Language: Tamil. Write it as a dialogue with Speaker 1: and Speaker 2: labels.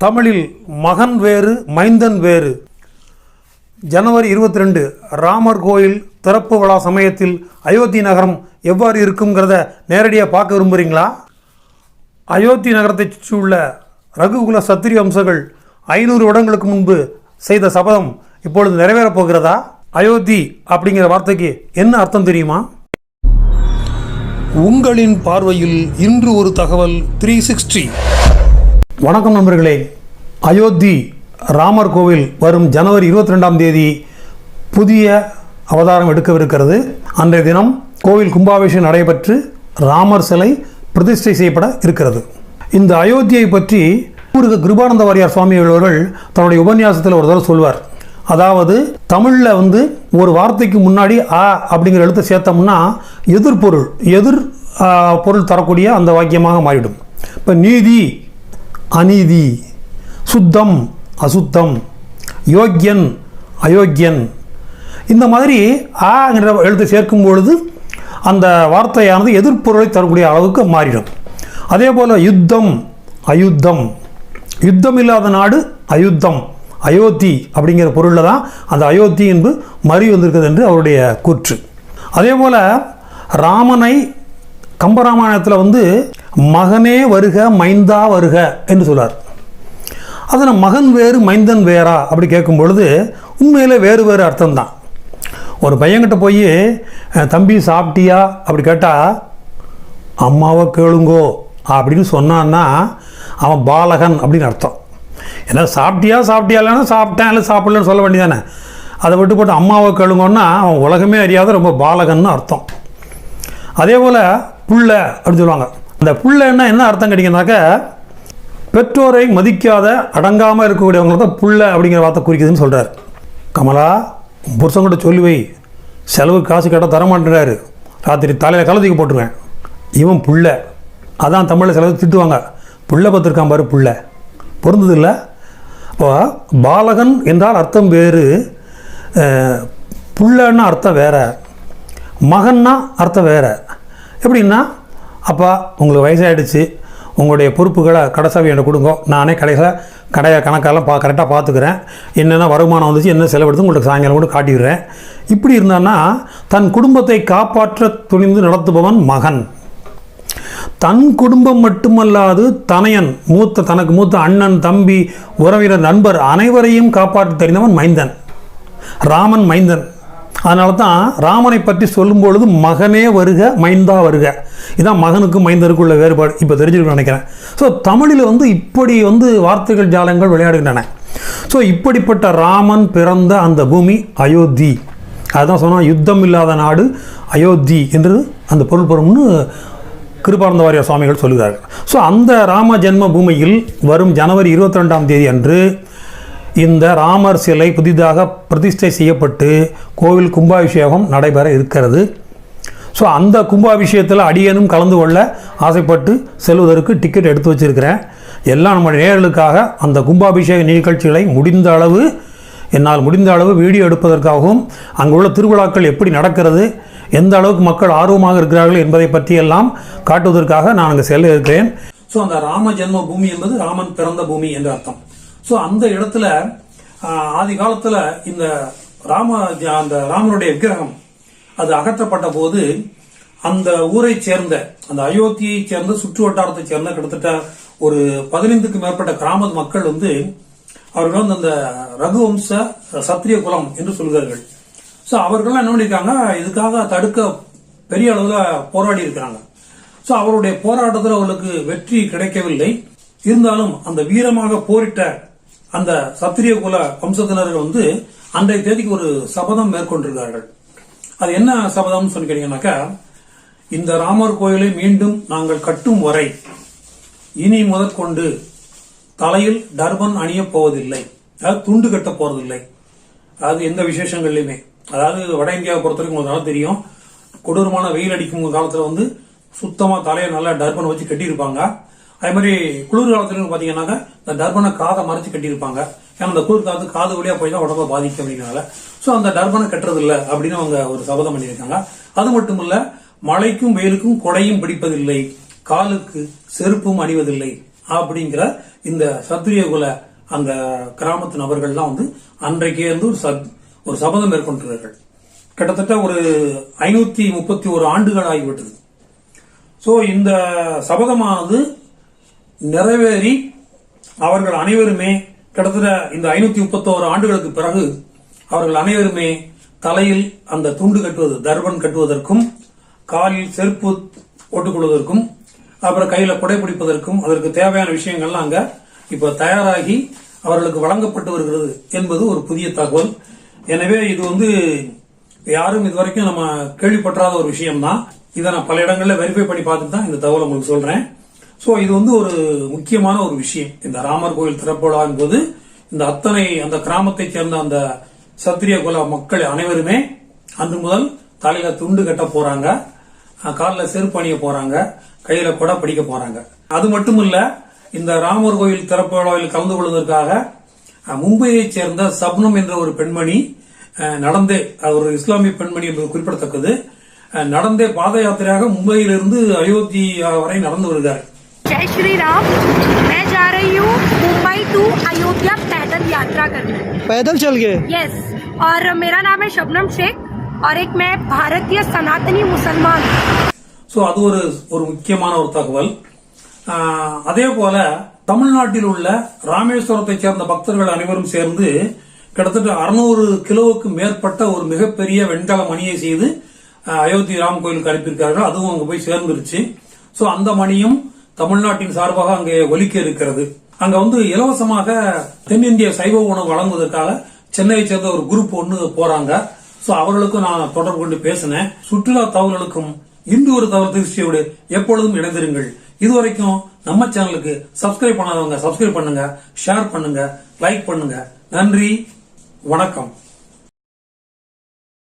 Speaker 1: தமிழில் மகன் வேறு மைந்தன் வேறு. ஜனவரி இருபத்தி ரெண்டு ராமர் கோயில் திறப்பு விழா சமயத்தில் அயோத்தி நகரம் எவ்வாறு இருக்குங்கிறத நேரடியாக பார்க்க விரும்புகிறீங்களா அயோத்தி நகரத்தை சுற்றியுள்ள ரகுகுல சத்திரிய வம்சங்கள் ஐநூறு வருடங்களுக்கு முன்பு செய்த சபதம் இப்பொழுது நிறைவேறப் போகிறதா? அயோத்தி அப்படிங்கிற வார்த்தைக்கு என்ன அர்த்தம் தெரியுமா? உங்களின் பார்வையில் இன்று ஒரு தகவல் த்ரீ சிக்ஸ்டி வணக்கம் நண்பர்களே. அயோத்தி ராமர் கோவில் வரும் ஜனவரி இருபத்தி ரெண்டாம் தேதி புதிய அவதாரம் எடுக்கவிருக்கிறது. அன்றைய தினம் கோவில் கும்பாபிஷேகம் நடைபெற்று ராமர் சிலை பிரதிஷ்டை செய்யப்பட இருக்கிறது. இந்த அயோத்தியை பற்றி ஊருக்கு கிருபானந்த வாரியார் சுவாமி அவர்கள் தன்னுடைய உபன்யாசத்தில் ஒரு தடவை சொல்வார். அதாவது தமிழில் வந்து ஒரு வார்த்தைக்கு முன்னாடி அ அப்படிங்கிற எழுத்தை சேர்த்தோம்னா எதிர்பொருள் எதிர் பொருள் தரக்கூடிய அந்த வாக்கியமாக மாறிடும் இப்போ நீதி அநீதி சுத்தம் அசுத்தம் யோக்கியன் அயோக்கியன். இந்த மாதிரி ஆங்கிற எழுத்து சேர்க்கும் பொழுது அந்த வார்த்தையானது எதிர்ப்பொருளை தரக்கூடிய அளவுக்கு மாறிடும். அதே போல் யுத்தம் அயுத்தம். யுத்தம் இல்லாத நாடு அயுத்தம் அயோத்தி அப்படிங்கிற பொருளில் தான் அந்த அயோத்தி என்பது மறி வந்திருக்கிறது என்று அவருடைய கூற்று. அதே போல் ராமனை கம்பராமாயணத்தில் வந்து மகனே வருக மைந்தா வருக என்று சொல்வார் அதில் மகன் வேறு மைந்தன் வேறா அப்படி கேட்கும் பொழுது உண்மையில் வேறு வேறு அர்த்தம்தான். ஒரு பையன்கிட்ட போய் தம்பி சாப்பிட்டியா? அப்படி கேட்டால் அம்மாவை கேளுங்கோ அப்படின்னு சொன்னான்னா அவன் பாலகன் அப்படின்னு அர்த்தம். ஏன்னா சாப்பிட்டியா சாப்பிட்டியா? இல்லைன்னா சாப்பிட்டேன் இல்லை சாப்பிடலன்னு சொல்ல வேண்டியதானே? அதை விட்டு போட்டு அம்மாவை கேளுங்கன்னா அவன் உலகமே அறியாத ரொம்ப பாலகன்னு அர்த்தம். அதே போல் புள்ள அப்படின்னு சொல்லுவாங்க. அந்த புள்ளன்னா என்ன அர்த்தம் கிடைக்குனாக்க பெற்றோரை மதிக்காத அடங்காமல் இருக்கக்கூடியவங்களை தான் புள்ள அப்படிங்கிற வார்த்தை குறிக்குதுன்னு சொல்கிறார் கமலா புருஷங்கிட்ட புருஷன்கிட்ட சொல்லி வை. செலவு காசு கேட்டால் தரமாட்டேறாரு ராத்திரி தலையில் கலத்துக்கு போட்டுருவேன். இவன் புள்ள அதான் தமிழில் செலவு திட்டுவாங்க. புள்ள பார்த்துருக்கான் பாரு புள்ள பொருந்தது இல்லை. அப்போ பாலகன் என்றால் அர்த்தம் வேறு. புள்ளன்னா அர்த்தம் வேற. மகன்னா அர்த்தம் வேற. எப்படின்னா அப்பா உங்களுக்கு வயசாகிடுச்சு உங்களுடைய பொறுப்புகளை கடைசாவி எனக்கு கொடுங்க. நானே கடைசியில் கடையை கணக்கெல்லாம் பா கரெக்டாக பார்த்துக்கிறேன். என்னென்ன வருமானம் வந்துச்சு என்ன செலவெடுத்து உங்களுக்கு சாயங்காலம் கூட காட்டிடுறேன். இப்படி இருந்தான்னா தன் குடும்பத்தை காப்பாற்ற துணிந்து நடத்துபவன் மகன். தன் குடும்பம் மட்டுமல்லாது தனையன் மூத்த தனக்கு மூத்த அண்ணன் தம்பி உறவினர் நண்பர் அனைவரையும் காப்பாற்ற தெரிந்தவன் மைந்தன். ராமன் மைந்தன். அதனால தான் ராமனை பற்றி சொல்லும் பொழுது மகனே வருக மைந்தா வருக. இதான் மகனுக்கும் மைந்தருக்குள்ள உள்ள வேறுபாடு. இப்போ தெரிஞ்சிருக்கணும்னு நினைக்கிறேன். ஸோ தமிழில் வந்து இப்படி வந்து வார்த்தைகள் ஜாலங்கள் விளையாடுகின்றன. ஸோ இப்படிப்பட்ட ராமன் பிறந்த அந்த பூமி அயோத்தி. அதுதான் சொன்னால் யுத்தம் இல்லாத நாடு அயோத்தி என்று அந்த பொருள் பெறும்னு கிருபானந்த வாரியார் சுவாமிகள் சொல்கிறார்கள் ஸோ அந்த ராம ஜென்ம பூமியில் வரும் ஜனவரி இருபத்தி ரெண்டாம் தேதி அன்று இந்த ராமர் சிலை புதிதாக பிரதிஷ்டை செய்யப்பட்டு கோவில் கும்பாபிஷேகம் நடைபெற இருக்கிறது. ஸோ அந்த கும்பாபிஷேகத்தில் அடியனும் கலந்து கொள்ள ஆசைப்பட்டு செல்வதற்கு டிக்கெட் எடுத்து வச்சிருக்கிறேன். எல்லா நம்ம நேர்களுக்காக அந்த கும்பாபிஷேக நிகழ்ச்சிகளை முடிந்த அளவு என்னால் முடிந்த அளவு வீடியோ எடுப்பதற்காகவும் அங்குள்ள திருவிழாக்கள் எப்படி நடக்கிறது எந்த அளவுக்கு மக்கள் ஆர்வமாக இருக்கிறார்கள் என்பதை பற்றியெல்லாம் காட்டுவதற்காக நான் அங்கே செல்ல இருக்கிறேன். ஸோ அந்த ராம ஜென்ம பூமி என்பது ராமன் பிறந்த பூமி என்று அர்த்தம். ஸோ அந்த இடத்துல ஆதி காலத்தில் இந்த ராம அந்த ராமனுடைய விக்கிரகம் அது அகற்றப்பட்ட போது அந்த ஊரை சேர்ந்த அந்த அயோத்தியை சேர்ந்த சுற்று வட்டாரத்தை சேர்ந்த கிட்டத்தட்ட ஒரு பதினைந்துக்கு மேற்பட்ட கிராம மக்கள் வந்து அவர்கள் வந்து அந்த ரகுவம்ச சத்திரிய குலம் என்று சொல்கிறார்கள். ஸோ அவர்கள்லாம் என்ன பண்ணியிருக்காங்க இதுக்காக தடுக்க பெரிய அளவில் போராடி இருக்கிறாங்க. ஸோ அவருடைய போராட்டத்தில் அவர்களுக்கு வெற்றி கிடைக்கவில்லை. இருந்தாலும் அந்த வீரமாக போரிட்ட அந்த சத்திரிய குல வம்சத்தினர்கள் வந்து அன்றைய தேதிக்கு ஒரு சபதம் மேற்கொண்டிருக்கிறார்கள் அது என்ன சபதம்னு சொல்லி கேட்டீங்கன்னாக்கா இந்த ராமர் கோயிலை மீண்டும் நாங்கள் கட்டும் வரை இனி முதற்கொண்டு தலையில் டர்பன் அணிய போவதில்லை. அதாவது துண்டு கட்ட போறதில்லை. அதாவது எந்த விசேஷங்கள்லையுமே. அதாவது வட இந்தியாவை பொறுத்த வரைக்கும் உங்களுக்கு நல்லா தெரியும். கொடூரமான வெயில் அடிக்கும் காலத்துல வந்து சுத்தமா தலையை நல்லா டர்பன் வச்சு கட்டியிருப்பாங்க. அதே மாதிரி குளிர் காலத்துலன்னு பாத்தீங்கன்னாக்கா இந்த டர்பனை காதை மறைச்சு கட்டியிருப்பாங்க. ஏன்னா அந்த குளிர் காலத்து காது வழியா போய் தான் உடம்ப பாதிக்கும் அப்படிங்கிறனால. சோ அந்த டர்பனை கட்டுறது இல்ல அப்படின்னு அவங்க ஒரு சபதம் பண்ணியிருக்காங்க. அது மட்டும் இல்ல மழைக்கும் வெயிலுக்கும் கொடையும் பிடிப்பதில்லை. காலுக்கு செருப்பும் அணிவதில்லை அப்படிங்கிற இந்த சத்திரிய குல அந்த கிராமத்து நபர்கள்லாம் வந்து அன்றைக்கே இருந்து ஒரு சத்- ஒரு சபதம் மேற்கொண்டார்கள் கிட்டத்தட்ட ஒரு ஐநூத்தி முப்பத்தி ஒரு ஆண்டுகள் ஆகிவிட்டது. சோ இந்த சபதமானது நிறைவேறி அவர்கள் அனைவருமே கிட்டத்தட்ட இந்த ஐநூத்தி முப்பத்தோரு ஆண்டுகளுக்கு பிறகு அவர்கள் அனைவருமே தலையில் அந்த துண்டு கட்டுவது தர்பன் கட்டுவதற்கும் காலில் செருப்பு போட்டுக்கொள்வதற்கும் அப்புறம் கையில குடை பிடிப்பதற்கும் அதற்கு தேவையான விஷயங்கள்லாம் அங்க இப்ப தயாராகி அவர்களுக்கு வழங்கப்பட்டு வருகிறது என்பது ஒரு புதிய தகவல். எனவே இது வந்து யாரும் இதுவரைக்கும் நம்ம கேள்விப்பட்டாத ஒரு விஷயம்தான். இதை நான் பல இடங்களில் வெரிஃபை பண்ணி பார்த்துட்டு தான் இந்த தகவல் உங்களுக்கு சொல்றேன். ஸோ இது வந்து ஒரு முக்கியமான ஒரு விஷயம். இந்த ராமர் கோயில் திறப்புவிழாவின் போது இந்த அத்தனை அந்த கிராமத்தைச் சேர்ந்த அந்த சத்திரிய குல மக்கள் அனைவருமே அன்று முதல் தலையில துண்டு கட்ட போறாங்க காலில் செருப்பு அணிய போறாங்க கையில கூட படிக்க போறாங்க. அது மட்டும் இல்ல இந்த ராமர் கோயில் திறப்பு விழாவில் கலந்து கொள்வதற்காக மும்பையைச் சேர்ந்த சப்னம் என்ற ஒரு பெண்மணி நடந்தே ஒரு இஸ்லாமிய பெண்மணி என்பது குறிப்பிடத்தக்கது நடந்தே பாத யாத்திரையாக மும்பையிலிருந்து அயோத்தி வரை நடந்து வருகிறார்.
Speaker 2: जय श्री राम मैं जा रही हूँ मुंबई टू अयोध्या पैदल यात्रा करने
Speaker 3: पैदल चल गए
Speaker 2: यस और मेरा नाम है शबनम शेख और एक मैं भारतीय सनातनी मुसलमान हूँ।
Speaker 1: சோ அது ஒரு ஒரு முக்கியமான ஒரு தகவல் ஆஹ், அதே போல தமிழ்நாட்டில் உள்ள ராமேஸ்வரத்தைச் சேர்ந்த பக்தர்கள் அனைவரும் சேர்ந்து கிட்டத்தட்ட அறுநூறு கிலோவுக்கு மேற்பட்ட ஒரு மிகப்பெரிய வெண்கல மணியை செய்து ஆஹ், அயோத்தி ராம் கோயிலுக்கு அனுப்பியிருக்கார்கள் அதுவும் அங்க போய் சேர்ந்துருச்சு சோ அந்த மணியும் தமிழ்நாட்டின் சார்பாக அங்கே ஒலிக்க இருக்கிறது. அங்க வந்து இலவசமாக தென்னிந்திய சைவ உணவு வழங்குவதற்காக சென்னையை சேர்ந்த ஒரு குரூப் ஒன்று போறாங்க. சோ அவர்களுக்கும் நான் தொடர்பு கொண்டு பேசினேன். சுற்றுலா தகவல்களுக்கும் இந்து ஒரு தகவல் திருச்சியோடு எப்பொழுதும் இணைந்திருங்கள். இதுவரைக்கும் நம்ம சேனலுக்கு சப்ஸ்கிரைப் பண்ணாதவங்க சப்ஸ்கிரைப் பண்ணுங்க ஷேர் பண்ணுங்க லைக் பண்ணுங்க. நன்றி வணக்கம்.